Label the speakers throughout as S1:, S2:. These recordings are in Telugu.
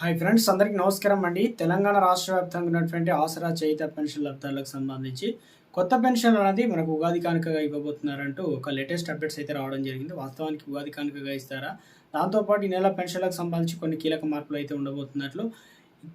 S1: హాయ్ ఫ్రెండ్స్ అందరికీ నమస్కారం అండి. తెలంగాణ రాష్ట్ర వ్యాప్తంగా ఉన్నటువంటి ఆసరా చేయిత పెన్షన్ లబ్ధాలకు సంబంధించి కొత్త పెన్షన్ అనేది మనకు ఉగాది కానుకగా ఇవ్వబోతున్నారంటూ ఒక లేటెస్ట్ అప్డేట్స్ అయితే రావడం జరిగింది. వాస్తవానికి ఉగాది కానుకగా ఇస్తారా? దాంతోపాటు ఈ నెల పెన్షన్లకు సంబంధించి కొన్ని కీలక మార్పులు అయితే ఉండబోతున్నట్లు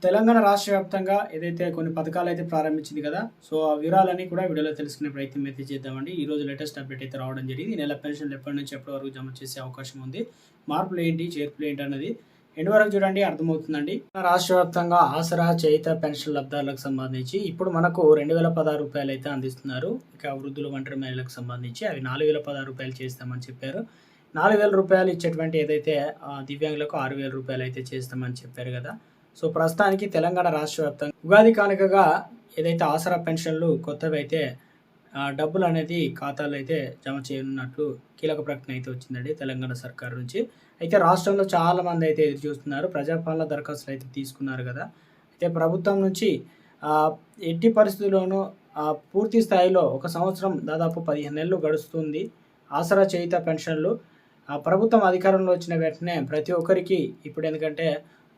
S1: తెలంగాణ రాష్ట్ర వ్యాప్తంగా ఏదైతే కొన్ని పథకాలు అయితే ప్రారంభించింది కదా సో ఆ వివరాలన్నీ కూడా వీడియోలో తెలుసుకునే ప్రయత్నం అయితే చేద్దామండి. ఈ రోజు లేటెస్ట్ అప్డేట్ అయితే రావడం జరిగింది. ఈ నెల పెన్షన్లు ఎప్పటి నుంచి ఎప్పటి వరకు జమ చేసే అవకాశం ఉంది? మార్పులు ఏంటి? చేర్పులు ఏంటి అన్నది ఎండ్ వరకు చూడండి అర్థమవుతుందండి. రాష్ట్ర వ్యాప్తంగా ఆసరా చేయిత పెన్షన్ లబ్ధాలకు సంబంధించి ఇప్పుడు మనకు రెండు వేల పదహారు రూపాయలు అయితే అందిస్తున్నారు. ఇక వృద్ధులు ఒంటరి మహిళలకు సంబంధించి అవి నాలుగు వేల పదహారు రూపాయలు చేస్తామని చెప్పారు. నాలుగు వేల రూపాయలు ఇచ్చేటువంటి ఏదైతే దివ్యాంగులకు ఆరు వేల రూపాయలు అయితే చేస్తామని చెప్పారు కదా. సో ప్రస్తుతానికి తెలంగాణ రాష్ట్ర వ్యాప్తంగా ఉగాది కానుకగా ఏదైతే ఆసరా పెన్షన్లు కొత్తవి అయితే డబ్బులు అనేది ఖాతాలో అయితే జమ చేయనున్నట్లు కీలక ప్రకటన అయితే వచ్చిందండి తెలంగాణ సర్కార్ నుంచి. అయితే రాష్ట్రంలో చాలా మంది అయితే ఎదురు చూస్తున్నారు. ప్రజాపాలన దరఖాస్తులు అయితే తీసుకున్నారు కదా. అయితే ప్రభుత్వం నుంచి ఎట్టి పరిస్థితుల్లోనూ ఆ, పూర్తి స్థాయిలో ఒక సంవత్సరం దాదాపు పదిహేను నెలలు గడుస్తుంది. ఆసరా చేయిత పెన్షన్లు ఆ, ప్రభుత్వం అధికారంలో వచ్చిన వెంటనే ప్రతి ఒక్కరికి ఇప్పుడు ఎందుకంటే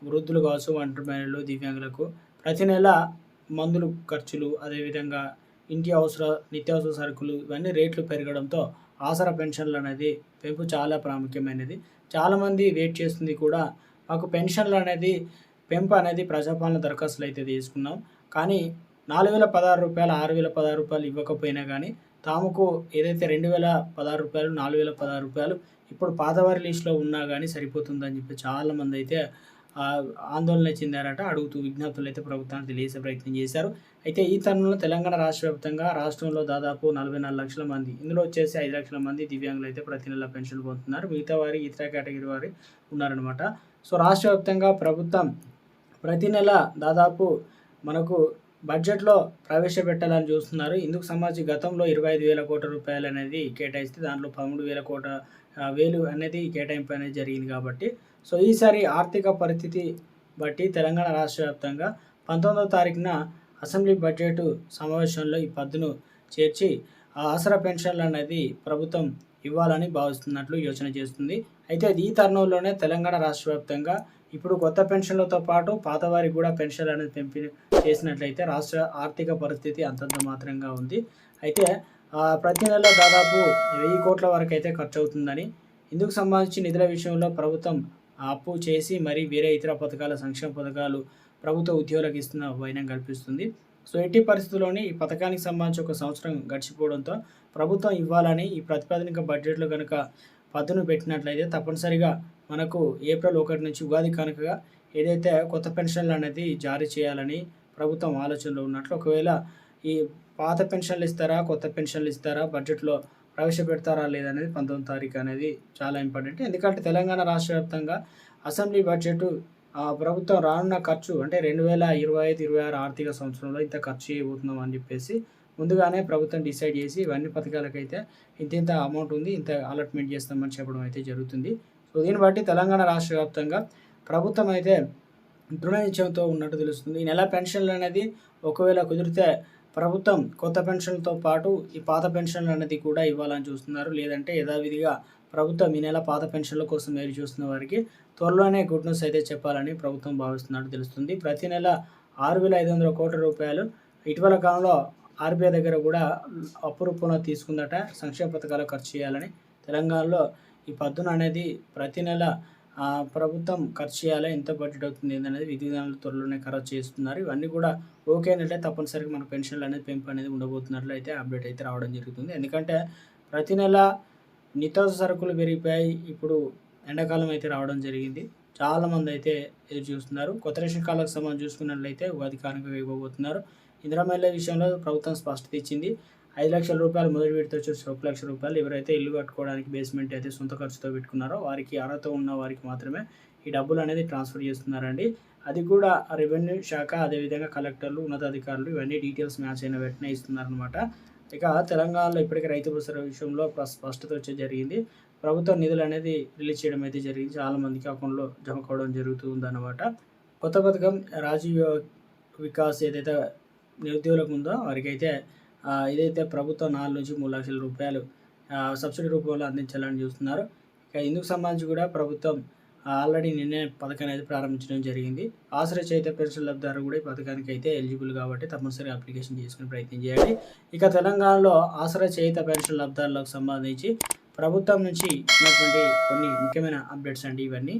S1: వృద్ధులు కావచ్చు ఒంటరి మహిళలు దివ్యాంగులకు ప్రతి నెల మందులు ఖర్చులు అదేవిధంగా ఇంటి అవసర నిత్యావసర సరుకులు ఇవన్నీ రేట్లు పెరగడంతో ఆసరా పెన్షన్లు అనేది పెంపు చాలా ప్రాముఖ్యమైనది. చాలామంది వెయిట్ చేస్తుంది కూడా. మాకు పెన్షన్లు అనేది పెంపు అనేది ప్రజాపాలన దరఖాస్తులు అయితే తీసుకున్నాం. కానీ నాలుగు వేల పదహారు రూపాయలు ఆరు వేల పదహారు రూపాయలు ఇవ్వకపోయినా కానీ తాముకు ఏదైతే రెండు వేల పదహారు రూపాయలు నాలుగు వేల పదహారు రూపాయలు ఇప్పుడు పాతవారి లిస్టులో ఉన్నా కానీ సరిపోతుందని చెప్పి చాలామంది అయితే ఆందోళన చెందారట అడుగుతూ విజ్ఞప్తులు అయితే ప్రభుత్వానికి తెలియజేసే ప్రయత్నం చేశారు. అయితే ఈ తరుణంలో తెలంగాణ రాష్ట్ర వ్యాప్తంగా రాష్ట్రంలో దాదాపు నలభై నాలుగు లక్షల మంది ఇందులో వచ్చేసి ఐదు లక్షల మంది దివ్యాంగులు అయితే ప్రతి నెల పెన్షన్లు పొందుతున్నారు. మిగతా వారి ఇతర కేటగిరీ వారి ఉన్నారనమాట సో రాష్ట్ర వ్యాప్తంగా ప్రభుత్వం ప్రతి నెల దాదాపు మనకు బడ్జెట్లో ప్రవేశపెట్టాలని చూస్తున్నారు. ఇందుకు సంబంధించి గతంలో ఇరవై ఐదు వేల కోట్ల రూపాయలు అనేది కేటాయిస్తే దాంట్లో పదమూడు వేల కోట్ల వేలు అనేది కేటాయింపు అనేది జరిగింది కాబట్టి. సో ఈసారి ఆర్థిక పరిస్థితి బట్టి తెలంగాణ రాష్ట్ర వ్యాప్తంగా పంతొమ్మిదవ తారీఖున అసెంబ్లీ బడ్జెట్ సమావేశంలో ఈ పద్దును చేర్చి ఆసరా పెన్షన్లు అనేది ప్రభుత్వం ఇవ్వాలని భావిస్తున్నట్లు యోచన చేస్తుంది. అయితే ఈ తరుణంలోనే తెలంగాణ రాష్ట్ర వ్యాప్తంగా ఇప్పుడు కొత్త పెన్షన్లతో పాటు పాతవారికి కూడా పెన్షన్ అనేది పెంపి చేసినట్లయితే రాష్ట్ర ఆర్థిక పరిస్థితి అంతంత మాత్రంగా ఉంది. అయితే ప్రతి నెల దాదాపు వెయ్యి కోట్ల వరకు అయితే ఖర్చు అవుతుందని ఇందుకు సంబంధించి నిధుల విషయంలో ప్రభుత్వం అప్పు చేసి మరి వేరే ఇతర పథకాల సంక్షేమ పథకాలు ప్రభుత్వ ఉద్యోగులకు ఇస్తున్న వైనం కల్పిస్తుంది. సో ఎట్టి పరిస్థితుల్లోని ఈ పథకానికి సంబంధించి ఒక సంవత్సరం గడిచిపోవడంతో ప్రభుత్వం ఇవ్వాలని ఈ ప్రతిపాదనిక బడ్జెట్లో కనుక పద్దును పెట్టినట్లయితే తప్పనిసరిగా మనకు ఏప్రిల్ ఒకటి నుంచి ఉగాది కనుకగా ఏదైతే కొత్త పెన్షన్లు అనేది జారీ చేయాలని ప్రభుత్వం ఆలోచనలో ఉన్నట్లు ఒకవేళ ఈ పాత పెన్షన్లు ఇస్తారా కొత్త పెన్షన్లు ఇస్తారా బడ్జెట్లో ప్రవేశపెడతారా లేదనేది పంతొమ్మిది తారీఖు అనేది చాలా ఇంపార్టెంట్. ఎందుకంటే తెలంగాణ రాష్ట్ర వ్యాప్తంగా అసెంబ్లీ బడ్జెట్ ప్రభుత్వం రానున్న ఖర్చు అంటే రెండు వేల ఇరవై ఐదు ఇరవై ఆరు ఆర్థిక సంవత్సరంలో ఇంత ఖర్చు చేయబోతున్నాం అని చెప్పేసి ముందుగానే ప్రభుత్వం డిసైడ్ చేసి ఇవన్నీ పథకాలకైతే ఇంత ఇంత అమౌంట్ ఉంది ఇంత అలాట్మెంట్ చేస్తామని చెప్పడం అయితే జరుగుతుంది. సో దీన్ని బట్టి తెలంగాణ రాష్ట్ర వ్యాప్తంగా ప్రభుత్వం అయితే దృఢ నిశ్చయంతో ఉన్నట్టు తెలుస్తుంది. ఈ నెల పెన్షన్లు అనేది ఒకవేళ కుదిరితే ప్రభుత్వం కొత్త పెన్షన్లతో పాటు ఈ పాత పెన్షన్లు అనేది కూడా ఇవ్వాలని చూస్తున్నారు. లేదంటే యథావిధిగా ప్రభుత్వం ఈ నెల పాత పెన్షన్ల కోసం ఎదురు చూస్తున్న వారికి త్వరలోనే గుడ్ న్యూస్ అయితే చెప్పాలని ప్రభుత్వం భావిస్తున్నట్టు తెలుస్తుంది. ప్రతి నెల ఆరు వేల ఐదు వందల కోట్ల రూపాయలు ఇటీవల కాలంలో ఆర్బీఐ దగ్గర కూడా అప్పు రూపంలో తీసుకుందట. సంక్షేమ పథకాలు ఖర్చు చేయాలని తెలంగాణలో ఈ పద్దున అనేది ప్రతి నెల ప్రభుత్వం ఖర్చు చేయాలి ఎంత బడ్జెట్ అవుతుంది అనేది విధి విధానాలు త్వరలోనే ఖరారు చేస్తున్నారు. ఇవన్నీ కూడా ఓకే అంటే తప్పనిసరిగా మన పెన్షన్లు అనేది పెంపు అనేది ఉండబోతున్నట్లు అయితే అప్డేట్ అయితే రావడం జరుగుతుంది. ఎందుకంటే ప్రతి నెల నిత్యావసర సరుకులు పెరిగిపోయాయి. ఇప్పుడు ఎండాకాలం అయితే రావడం జరిగింది. చాలామంది అయితే ఎదురు చూస్తున్నారు. కొత్త రేషన్ కార్డులకు సంబంధించి చూసుకున్నట్లయితే అధికారికంగా ఇవ్వబోతున్నారు. ఇందిరా మహిళల విషయంలో ప్రభుత్వం స్పష్టత ఇచ్చింది. ఐదు లక్షల రూపాయలు మొదటి విడత వచ్చేసి ఒక లక్ష రూపాయలు ఎవరైతే ఇల్లు కట్టుకోవడానికి బేస్మెంట్ అయితే సొంత ఖర్చుతో పెట్టుకున్నారో వారికి అర్హత ఉన్న వారికి మాత్రమే ఈ డబ్బులు అనేది ట్రాన్స్ఫర్ చేస్తున్నారండి. అది కూడా రెవెన్యూ శాఖ అదేవిధంగా కలెక్టర్లు ఉన్నతాధికారులు ఇవన్నీ డీటెయిల్స్ మ్యాచ్ అయిన వెంటనే ఇస్తున్నారనమాట ఇక తెలంగాణలో ఇప్పటికే రైతు భరోసా విషయంలో స్పష్టత వచ్చే జరిగింది. ప్రభుత్వం నిధులు అనేది రిలీజ్ చేయడం అయితే జరిగింది. చాలా మందికి అకౌంట్లో జమ కావడం జరుగుతుంది కొత్త పథకం రాజీవ్ వికాస్ ఏదైతే నిరుద్యోగులకు ఉందో వారికైతే ఇదైతే ప్రభుత్వం నాలుగు నుంచి మూడు లక్షల రూపాయలు సబ్సిడీ రూపంలో అందించాలని చూస్తున్నారు. ఇక ఇందుకు సంబంధించి కూడా ప్రభుత్వం ఆల్రెడీ నిన్నే పథకాన్ని అయితే ప్రారంభించడం జరిగింది. ఆశ్రయ చేత పెన్షన్ లబ్ధారు కూడా ఈ పథకానికి అయితే ఎలిజిబుల్ కాబట్టి తప్పనిసరిగా అప్లికేషన్ చేసుకునే ప్రయత్నం చేయాలి ఇక తెలంగాణలో ఆశ్రయ చేత పెన్షన్ లబ్ధారులకు సంబంధించి ప్రభుత్వం నుంచి ఉన్నటువంటి కొన్ని ముఖ్యమైన అప్డేట్స్ అండి ఇవన్నీ.